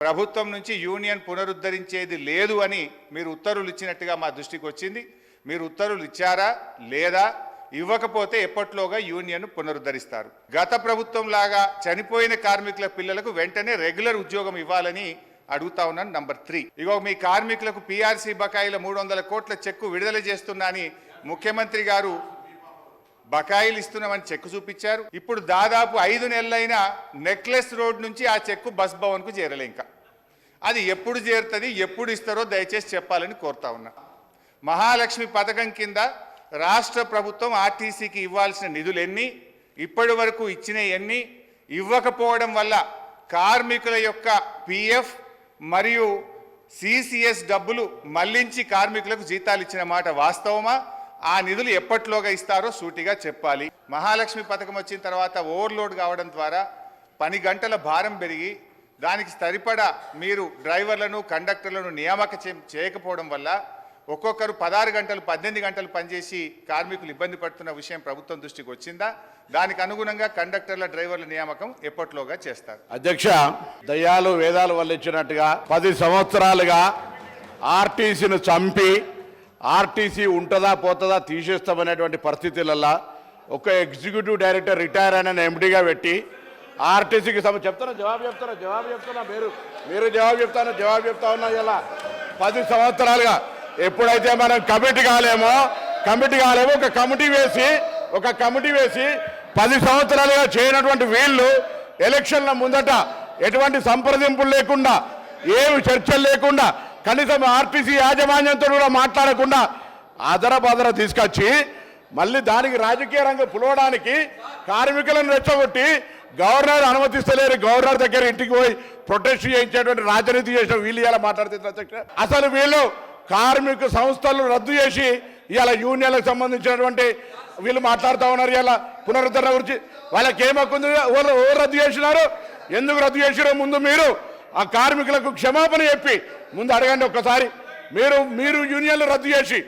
ప్రభుత్వం నుంచి యూనియన్ పునరుద్ధరించేది లేదు అని మీరు ఉత్తర్వులు ఇచ్చినట్టుగా మా దృష్టికి వచ్చింది. మీరు ఉత్తర్వులు ఇచ్చారా? లేదా? ఇవ్వకపోతే ఎప్పట్లోగా యూనియన్ పునరుద్ధరిస్తారు? గత ప్రభుత్వం లాగా చనిపోయిన కార్మికుల పిల్లలకు వెంటనే రెగ్యులర్ ఉద్యోగం ఇవ్వాలని అడుగుతా ఉన్నాను నంబర్ త్రీ. ఇగో మీ కార్మికులకు పీఆర్సీ బకాయిల మూడు వందల కోట్ల చెక్కు విడుదల చేస్తున్నా అని ముఖ్యమంత్రి గారు బకాయిలు ఇస్తున్నామని చెక్కు చూపించారు. ఇప్పుడు దాదాపు ఐదు నెలలైన నెక్లెస్ రోడ్ నుంచి ఆ చెక్కు బస్ భవన్కు చేరలే ఇంకా. అది ఎప్పుడు చేరుతుంది ఎప్పుడు ఇస్తారో దయచేసి చెప్పాలని కోరుతా ఉన్నా. మహాలక్ష్మి పథకం కింద రాష్ట్ర ప్రభుత్వం ఆర్టీసీకి ఇవ్వాల్సిన నిధులు ఎన్ని ఇప్పటి వరకు ఇచ్చిన ఎన్ని ఇవ్వకపోవడం వల్ల కార్మికుల యొక్క పిఎఫ్ మరియు సిసిఎస్ డబ్బులు మళ్ళించి కార్మికులకు జీతాలు ఇచ్చిన మాట వాస్తవమా? ఆ నిధులు ఎప్పట్లోగా ఇస్తారో సూటిగా చెప్పాలి. మహాలక్ష్మి పథకం వచ్చిన తర్వాత ఓవర్లోడ్ కావడం ద్వారా పని గంటల భారం పెరిగి దానికి సరిపడా మీరు డ్రైవర్లను కండక్టర్లను నియామక చేయకపోవడం వల్ల ఒక్కొక్కరు పదహారు గంటలు పద్దెనిమిది గంటలు పనిచేసి కార్మికులు ఇబ్బంది పడుతున్న విషయం ప్రభుత్వం దృష్టికి వచ్చిందా? దానికి అనుగుణంగా కండక్టర్ల డ్రైవర్ల నియామకం ఎప్పట్లోగా చేస్తారు? అధ్యక్ష దయాలు వేదాలు వల్ల ఇచ్చినట్టుగా పది సంవత్సరాలుగా ఆర్టీసీని చంపి ఆర్టీసీ ఉంటుందా పోతుందా తీసేస్తామనేటువంటి పరిస్థితులల్లా ఒక ఎగ్జిక్యూటివ్ డైరెక్టర్ రిటైర్ అయిన ఎండిగా పెట్టి ఆర్టీసీకి సమ చెప్తాను జవాబు చెప్తాను జవాబు చెప్తున్నా మీరు మీరు జవాబు చెప్తాను జవాబు చెప్తా ఉన్నా ఇలా పది సంవత్సరాలుగా ఎప్పుడైతే మనం కమిటీ కాలేమో కమిటీ కాలేమో ఒక కమిటీ వేసి ఒక కమిటీ వేసి పది సంవత్సరాలుగా చేయనటువంటి వీళ్ళు ఎలక్షన్ల ముందట ఎటువంటి సంప్రదింపులు లేకుండా ఏమి చర్చలు లేకుండా కనీసం ఆర్టీసీ యాజమాన్యంతో కూడా మాట్లాడకుండా అదరబదర తీసుకొచ్చి మళ్ళీ దానికి రాజకీయ రంగం పులవడానికి కార్మికులను రెచ్చగొట్టి గవర్నర్ అనుమతిస్తలేరు. గవర్నర్ దగ్గర ఇంటికి పోయి ప్రొటెస్ట్ చేయించేటువంటి రాజనీతి చేసిన వీళ్ళు ఇలా మాట్లాడుతున్నారు అసలు వీళ్ళు కార్మిక సంస్థలు రద్దు చేసి ఇలా యూనియన్లకు సంబంధించినటువంటి వీళ్ళు మాట్లాడుతూ ఉన్నారు ఇలా పునరుద్ధరణ గురించి. వాళ్ళకి ఏం హక్కు ఉంది? ఎవరు ఎవరు రద్దు చేసినారు? ఎందుకు రద్దు చేసినారో ముందు మీరు ఆ కార్మికులకు క్షమాపణ చెప్పి ముందు అడగండి ఒక్కసారి. మీరు మీరు యూనియన్లు రద్దు చేసి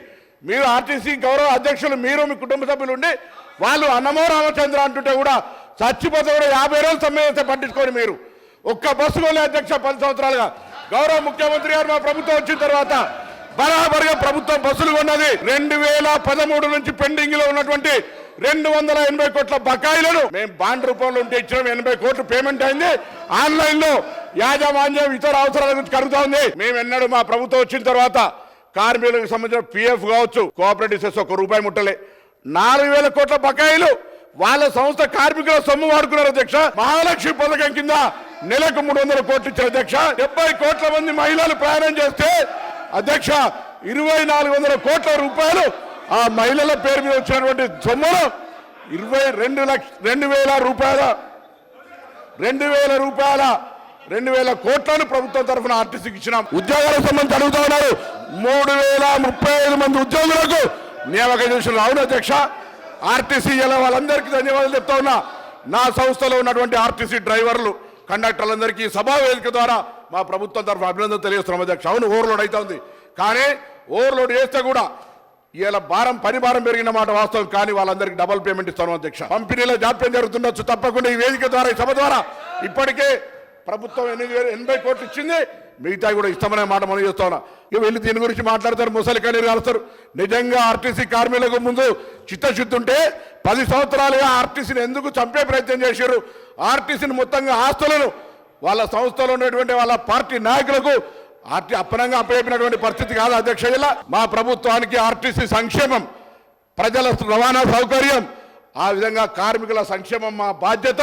మీరు ఆర్టీసీ గౌరవ అధ్యక్షులు మీరు మీ కుటుంబ సభ్యులు ఉండి వాళ్ళు అన్నమో రామచంద్ర అంటుంటే కూడా చచ్చిపోతే కూడా యాభై రోజులు సమ్మె పట్టించుకొని మీరు. ఒక్క బస్సు అధ్యక్ష పది సంవత్సరాలుగా. గౌరవ ముఖ్యమంత్రి గారు మా ప్రభుత్వం వచ్చిన తర్వాత బరాబరిగా ప్రభుత్వం బస్సులు కొన్నది రెండు వేల పదమూడు నుంచి పెండింగ్లో ఉన్నటువంటి రెండు వందల ఎనభై కోట్ల బకాయిలను మేము బాండ్ రూపంలో ఉంటే ఇచ్చిన. ఎనభై కోట్లు పేమెంట్ అయింది. ఆన్లైన్లో యాజమాన్యం ఇతర అవసరాల గురించి కలుగుతా ఉంది మేము ఎన్నడూ మా ప్రభుత్వం వచ్చిన తర్వాత కార్మికులకు సంబంధించిన పిఎఫ్ కావచ్చు కోఆపరేటివ్ ఒక రూపాయి ముట్టలే. నాలుగు వేల కోట్ల బకాయిలు వాళ్ళ సంస్థ కార్మికుల సొమ్ము వాడుకున్నారు అధ్యక్ష. మహాలక్ష్మి పథకం కింద నెలకు మూడు వందల కోట్లు ఇచ్చారు అధ్యక్ష. డెబ్బై కోట్ల మంది మహిళలు ప్రయాణం చేస్తే అధ్యక్ష ఇరవై నాలుగు వందల కోట్ల రూపాయలు ఆ మహిళల పేరు మీద వచ్చినటువంటి సొమ్మును ఇరవై రెండు లక్ష రెండు వేల రూపాయల రెండు వేల రూపాయల రెండు వేల కోట్లను ప్రభుత్వం తరఫున ఆర్టీసీకి ఇచ్చినాం. ఉద్యోగాల సంబంధించి అడుగుతా ఉన్నారు. మూడు వేల ముప్పై ఐదు మంది ఉద్యోగులకు నియామకం చేసిన అవును అధ్యక్ష ఆర్టీసీ ఇలా వాళ్ళందరికీ ధన్యవాదాలు చెప్తా ఉన్నా. నా సంస్థలో ఉన్నటువంటి ఆర్టీసీ డ్రైవర్లు కండక్టర్లందరికీ సభా వేదిక ద్వారా మా ప్రభుత్వం తరఫు అభినందన తెలియస్తున్నాం అధ్యక్ష అవును ఓవర్లోడ్ అవుతా ఉంది. కానీ ఓవర్లోడ్ చేస్తే కూడా ఇలా భారం పని భారం పెరిగిన మాట వాస్తవం. కానీ వాళ్ళందరికీ డబల్ పేమెంట్ ఇస్తాను అధ్యక్ష. కంపెనీలో జాప్యం జరుగుతుండొచ్చు తప్పకుండా ఈ వేదిక ద్వారా ఈ సభ ద్వారా. ఇప్పటికే ప్రభుత్వం ఎనిమిది వేల ఎనభై కోట్లు ఇచ్చింది. మిగతా కూడా ఇస్తామనే మాట మనం చేస్తా ఉన్నా. ఇక వెళ్ళి దీని గురించి మాట్లాడతారు. ముసలి కన్నీరు కలుస్తారు. నిజంగా ఆర్టీసీ కార్మికులకు ముందు చిత్తశుద్ధి ఉంటే పది సంవత్సరాలుగా ఆర్టీసీని ఎందుకు చంపే ప్రయత్నం చేశారు? ఆర్టీసీని మొత్తంగా ఆస్తులను వాళ్ళ సంస్థలో ఉన్నటువంటి వాళ్ళ పార్టీ నాయకులకు ఆర్టీ అప్పనంగా అప్పచెప్పినటువంటి పరిస్థితి కాదు అధ్యక్ష మా ప్రభుత్వానికి ఆర్టీసీ సంక్షేమం ప్రజల రవాణా సౌకర్యం ఆ విధంగా కార్మికుల సంక్షేమం మా బాధ్యత.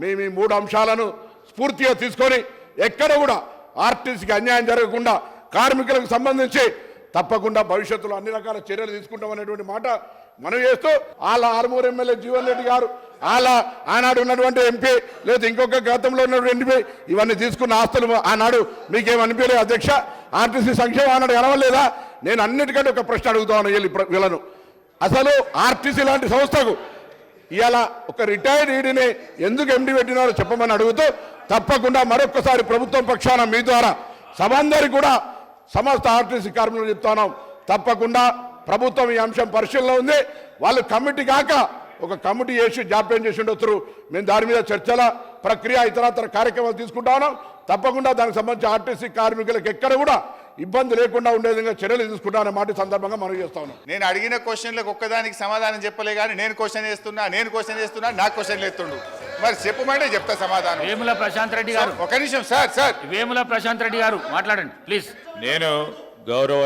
మేము ఈ మూడు అంశాలను స్ఫూర్తిగా తీసుకొని ఎక్కడ కూడా ఆర్టీసీకి అన్యాయం జరగకుండా కార్మికులకు సంబంధించి తప్పకుండా భవిష్యత్తులో అన్ని రకాల చర్యలు తీసుకుంటామనేటువంటి మాట మనం చేస్తూ వాళ్ళ ఆరుమూరు ఎమ్మెల్యే జీవన్ రెడ్డి గారు వాళ్ళ ఆనాడు ఉన్నటువంటి ఎంపీ లేదా ఇంకొక గతంలో ఉన్నటువంటి ఎంపీ ఇవన్నీ తీసుకున్న ఆస్తులు ఆనాడు మీకేమనిపించలేదు అధ్యక్ష? ఆర్టీసీ సంక్షేమం ఆనాడు ఎనవలేదా నేను అన్నిటికంటే ఒక ప్రశ్న అడుగుతాను వీళ్ళు ఇప్పుడు వీళ్ళను. అసలు ఆర్టీసీ లాంటి సంస్థకు ఇవాళ ఒక రిటైర్డ్ ఈడీని ఎందుకు ఎండి పెట్టినారో చెప్పమని అడుగుతూ తప్పకుండా మరొకసారి ప్రభుత్వం పక్షాన మీ ద్వారా సభందరికి కూడా సమస్త ఆర్టీసీ కార్మికులు చెప్తున్నాం తప్పకుండా ప్రభుత్వం ఈ అంశం పరిశీలనలో ఉంది. వాళ్ళు కమిటీ కాక ఒక కమిటీ చేసి జాప్యం చేసి ఉండొచ్చు మేము దాని మీద చర్చల ప్రక్రియ ఇతరత్ర కార్యక్రమాలు తీసుకుంటా ఉన్నాం. తప్పకుండా దానికి సంబంధించి ఆర్టీసీ కార్మికులకు ఎక్కడ కూడా ఇబ్బంది లేకుండా ఉండే విధంగా చర్యలు తీసుకుంటామనే మాట సందర్భంగా మనం చేస్తా ఉన్నాం. నేను అడిగిన క్వశ్చన్లకు ఒక్కదానికి సమాధానం చెప్పలే కానీ నేను క్వశ్చన్ చేస్తున్నా నేను క్వశ్చన్ చేస్తున్నా నాకు క్వశ్చన్ ఎత్తుండు. మరి చెప్పమంటే చెప్తా సమాధానం. వేముల ప్రశాంత్ రెడ్డి గారు. ఒక నిమిషం సార్ సార్. వేముల ప్రశాంత్ రెడ్డి గారు మాట్లాడండి ప్లీజ్. నేను గౌరవ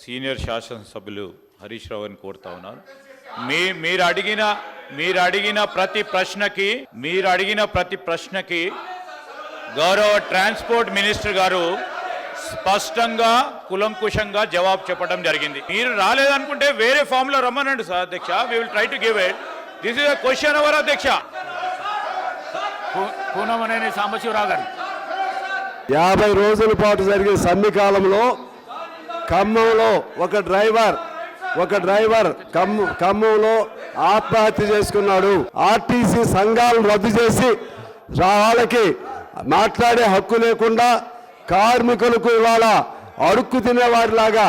సీనియర్ శాసనసభ్యులు హరీష్ రావుని కోరుతా ఉన్నాను. మీ మీరు అడిగిన మీరు అడిగిన ప్రతి ప్రశ్నకి మీరు అడిగిన ప్రతి ప్రశ్నకి గౌరవ ట్రాన్స్పోర్ట్ మినిస్టర్ గారు స్పష్టంగా కులంకుశంగా జవాబు చెప్పడం జరిగింది. మీరు రాలేదనుకుంటే వేరే ఫామ్లో రమ్మనండి సార్ అధ్యక్ష. We will try to give it this is question hour అధ్యక్ష. కూనమనేని సాంబశివరావు గారు. యాభై రోజుల పాటు జరిగే సమ్మె కాలంలో ఖమ్మంలో ఒక డ్రైవర్ ఒక డ్రైవర్ ఖమ్మంలో ఆత్మహత్య చేసుకున్నాడు. ఆర్టీసీ సంఘాలను రద్దు చేసి వాళ్ళకి మాట్లాడే హక్కు లేకుండా కార్మికులకు ఇవాళ అడుక్కు తినేవారిలాగా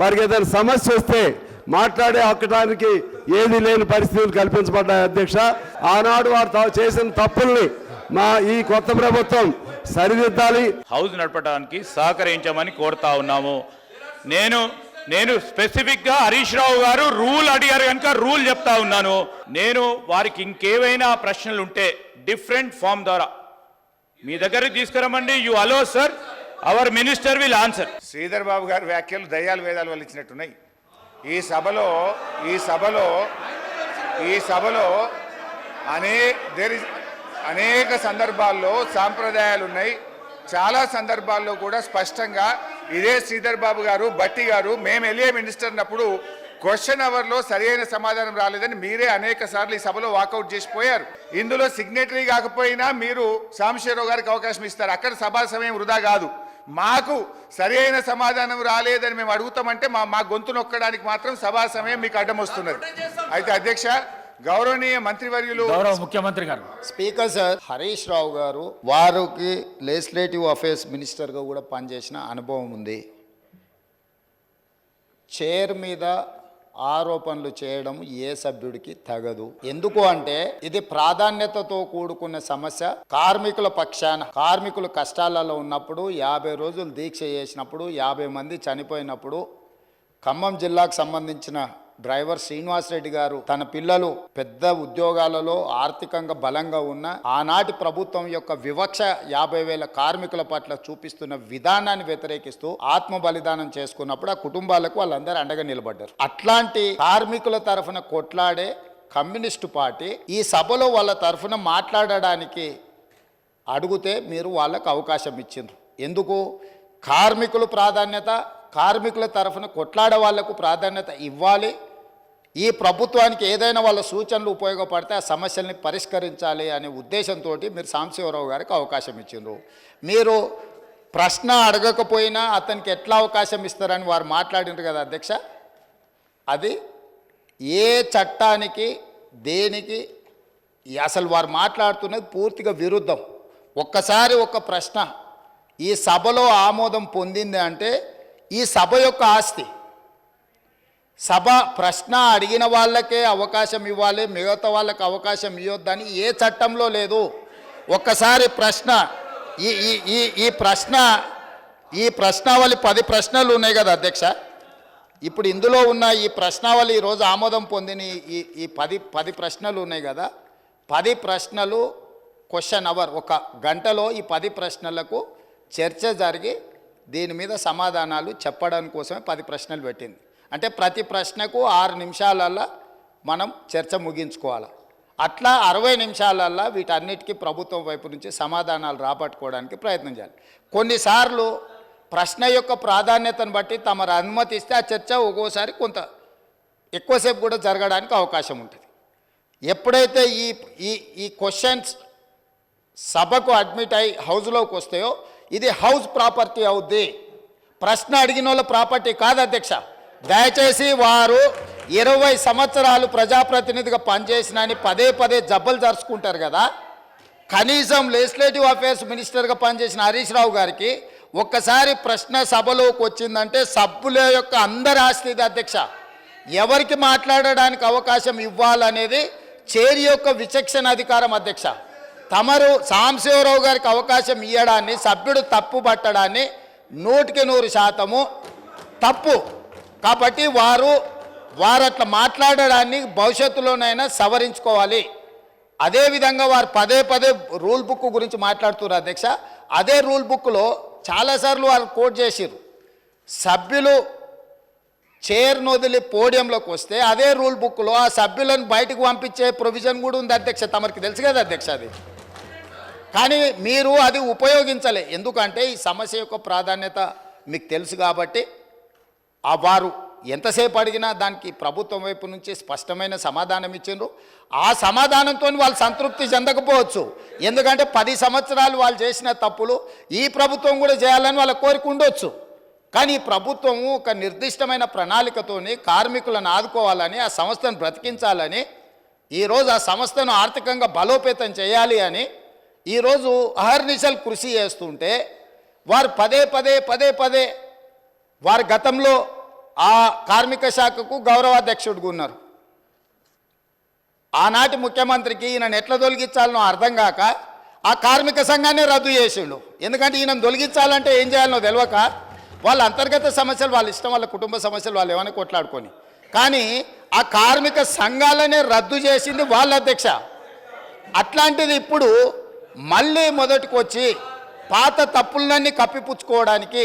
వారికి ఏదైనా సమస్య వస్తే మాట్లాడే హక్కడానికి ఏది లేని పరిస్థితులు కల్పించబడ్డాయి అధ్యక్ష. ఆనాడు వారు చేసిన తప్పుల్ని మా ఈ కొత్త ప్రభుత్వం సరిదిద్దాలి. హౌస్ నడపడానికి సహకరించమని కోరుతా ఉన్నాము. నేను నేను స్పెసిఫిక్గా హరీష్ రావు గారు రూల్ అడిగారు కనుక రూల్ చెప్తా ఉన్నాను. నేను వారికి ఇంకేవైనా ప్రశ్నలు ఉంటే డిఫరెంట్ ఫామ్ ద్వారా. మీ దగ్గరికి తీసుకురమ్మండి. You allow sir our minister will answer Sridhar Babu గారి వ్యాఖ్యలు దయ్యాలు వేదాలు వల్ల ఇచ్చినట్టున్నాయి. ఈ సభలో ఈ సభలో ఈ సభలో అనే దేర్ అనేక సందర్భాల్లో సాంప్రదాయాలు ఉన్నాయి. చాలా సందర్భాల్లో కూడా స్పష్టంగా ఇదే శ్రీధర్ బాబు గారు బట్టి గారు మేము వెళ్ళే మినిస్టర్ అన్నప్పుడు క్వశ్చన్ అవర్లో సరైన సమాధానం రాలేదని మీరే అనేక సార్లు ఈ సభలో వాకౌట్ చేసిపోయారు ఇందులో సిగ్నేటరీ కాకపోయినా మీరు సాంబశివరావు గారికి అవకాశం ఇస్తారు. అక్కడ సభా సమయం వృధా కాదు. మాకు సరి అయిన సమాధానం రాలేదని మేము అడుగుతామంటే మా మా గొంతు నొక్కడానికి మాత్రం సభా సమయం మీకు అడ్డం వస్తున్నది. అయితే అధ్యక్ష గౌరవనీయ మంత్రివర్యులు గౌరవ ముఖ్యమంత్రి గారు. స్పీకర్ సార్ హరీష్ రావు గారు వారికి లెజిస్లేటివ్ అఫేర్స్ మినిస్టర్గా కూడా పనిచేసిన అనుభవం ఉంది. చైర్ మీద ఆరోపణలు చేయడం ఏ సభ్యుడికి తగదు. ఎందుకు అంటే ఇది ప్రాధాన్యతతో కూడుకున్న సమస్య. కార్మికుల పక్షాన కార్మికులు కష్టాలలో ఉన్నప్పుడు యాభై రోజులు దీక్ష చేసినప్పుడు యాభై మంది చనిపోయినప్పుడు ఖమ్మం జిల్లాకు సంబంధించిన డ్రైవర్ శ్రీనివాస్ రెడ్డి గారు తన పిల్లలు పెద్ద ఉద్యోగాలలో ఆర్థికంగా బలంగా ఉన్న ఆనాటి ప్రభుత్వం యొక్క వివక్ష యాభై వేల కార్మికుల పట్ల చూపిస్తున్న విధానాన్ని వ్యతిరేకిస్తూ ఆత్మ బలిదానం చేసుకున్నప్పుడు ఆ కుటుంబాలకు వాళ్ళందరూ అండగా నిలబడ్డారు. అట్లాంటి కార్మికుల తరఫున కొట్లాడే కమ్యూనిస్టు పార్టీ ఈ సభలో వాళ్ళ తరఫున మాట్లాడడానికి అడిగితే మీరు వాళ్ళకు అవకాశం ఇచ్చిండ్రు. ఎందుకు? కార్మికులు ప్రాధాన్యత కార్మికుల తరఫున కొట్లాడే వాళ్ళకు ప్రాధాన్యత ఇవ్వాలి. ఈ ప్రభుత్వానికి ఏదైనా వాళ్ళ సూచనలు ఉపయోగపడితే ఆ సమస్యల్ని పరిష్కరించాలి అనే ఉద్దేశంతో మీరు సాంబశివరావు గారికి అవకాశం ఇచ్చిండ్రు. మీరు ప్రశ్న అడగకపోయినా అతనికి ఎట్లా అవకాశం ఇస్తారని వారు మాట్లాడినారు కదా అధ్యక్ష? అది ఏ చట్టానికి దేనికి అసలు వారు మాట్లాడుతున్నది పూర్తిగా విరుద్ధం. ఒక్కసారి ఒక ప్రశ్న. ఈ సభలో ఆమోదం పొందింది అంటే ఈ సభ యొక్క ఆస్తి సభ ప్రశ్న అడిగిన వాళ్ళకే అవకాశం ఇవ్వాలి మిగతా వాళ్ళకి అవకాశం ఇవ్వద్దని ఏ చట్టంలో లేదు. ఒక్కసారి ప్రశ్న ఈ ఈ ఈ ఈ ప్రశ్న ఈ ప్రశ్నావళి పది ప్రశ్నలు ఉన్నాయి కదా అధ్యక్ష? ఇప్పుడు ఇందులో ఉన్న ఈ ప్రశ్నావళి ఈరోజు ఆమోదం పొందిన ఈ- ఈ ఈ పది పది ప్రశ్నలు ఉన్నాయి కదా? పది ప్రశ్నలు క్వశ్చన్ అవర్ ఒక గంటలో ఈ పది ప్రశ్నలకు చర్చ జరిగి దీని మీద సమాధానాలు చెప్పడానికి కోసమే పది ప్రశ్నలు పెట్టింది. అంటే ప్రతి ప్రశ్నకు ఆరు నిమిషాలల్లో మనం చర్చ ముగించుకోవాలి. అట్లా అరవై నిమిషాలల్లో వీటన్నిటికీ ప్రభుత్వం వైపు నుంచి సమాధానాలు రాబట్టుకోవడానికి ప్రయత్నం చేయాలి. కొన్నిసార్లు ప్రశ్న యొక్క ప్రాధాన్యతను బట్టి తమరు అనుమతిస్తే ఆ చర్చ ఒక్కోసారి కొంత ఎక్కువసేపు కూడా జరగడానికి అవకాశం ఉంటుంది. ఎప్పుడైతే ఈ ఈ ఈ క్వశ్చన్స్ సభకు అడ్మిట్ అయి హౌస్లోకి వస్తాయో ఇది హౌస్ ప్రాపర్టీ అవుద్ది. ప్రశ్న అడిగిన వాళ్ళ ప్రాపర్టీ కాదు అధ్యక్ష. దయచేసి వారు ఇరవై సంవత్సరాలు ప్రజాప్రతినిధిగా పనిచేసిన అని పదే పదే జబ్బలు జరుచుకుంటారు కదా. కనీసం లెజిస్లేటివ్ అఫేర్స్ మినిస్టర్గా పనిచేసిన హరీష్ రావు గారికి ఒక్కసారి ప్రశ్న సభలోకి వచ్చిందంటే సభ్యుల యొక్క అందరి ఆస్తి అధ్యక్ష. ఎవరికి మాట్లాడడానికి అవకాశం ఇవ్వాలనేది చేరి యొక్క విచక్షణ అధికారం అధ్యక్ష. తమరు సాంశివరావు గారికి అవకాశం ఇవ్వడాన్ని సభ్యుడు తప్పు పట్టడాన్ని నూటికి నూరు శాతము తప్పు. కాబట్టి వారు వారు అట్లా మాట్లాడడాన్ని భవిష్యత్తులోనైనా సవరించుకోవాలి. అదేవిధంగా వారు పదే పదే రూల్ బుక్ గురించి మాట్లాడుతున్నారు అధ్యక్ష. అదే రూల్ బుక్లో చాలాసార్లు వారు కోట్ చేసిర్రు. సభ్యులు చైర్ను వదిలి పోడియంలోకి వస్తే అదే రూల్ బుక్లో ఆ సభ్యులను బయటకు పంపించే ప్రొవిజన్ కూడా ఉంది అధ్యక్ష. తమరికి తెలుసు కదా అధ్యక్ష అది. కానీ మీరు అది ఉపయోగించలే. ఎందుకంటే ఈ సమస్య యొక్క ప్రాధాన్యత మీకు తెలుసు కాబట్టి ఆ వారు ఎంతసేపు అడిగినా దానికి ప్రభుత్వం వైపు నుంచి స్పష్టమైన సమాధానం ఇచ్చిండ్రు. ఆ సమాధానంతో వాళ్ళు సంతృప్తి చెందకపోవచ్చు. ఎందుకంటే పది సంవత్సరాలు వాళ్ళు చేసిన తప్పులు ఈ ప్రభుత్వం కూడా చేయాలని వాళ్ళ కోరిక ఉండొచ్చు. కానీ ప్రభుత్వం ప్రభుత్వము ఒక నిర్దిష్టమైన ప్రణాళికతోని కార్మికులను ఆదుకోవాలని ఆ సంస్థను బ్రతికించాలని ఈరోజు ఆ సంస్థను ఆర్థికంగా బలోపేతం చేయాలి అని ఈరోజు అహర్నిశలు కృషి చేస్తుంటే వారు పదే పదే పదే పదే వారి గతంలో ఆ కార్మిక శాఖకు గౌరవాధ్యక్షుడిగా ఉన్నారు. ఆనాటి ముఖ్యమంత్రికి ఈయనను ఎట్లా తొలగించాలనో అర్థం కాక ఆ కార్మిక సంఘాన్ని రద్దు చేసిండు. ఎందుకంటే ఈయనను తొలగించాలంటే ఏం చేయాలనో తెలియక వాళ్ళ అంతర్గత సమస్యలు వాళ్ళ ఇష్టం వాళ్ళ కుటుంబ సమస్యలు వాళ్ళు ఏమైనా కొట్లాడుకొని. కానీ ఆ కార్మిక సంఘాలనే రద్దు చేసింది వాళ్ళ అధ్యక్ష. అట్లాంటిది ఇప్పుడు మళ్ళీ మొదటికి వచ్చి పాత తప్పులన్నీ కప్పిపుచ్చుకోవడానికి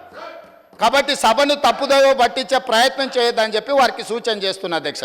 కాబట్టి సభను తప్పుదోవ పట్టించే ప్రయత్నం చేయొద్దని చెప్పి వారికి సూచన చేస్తున్నా అధ్యక్ష.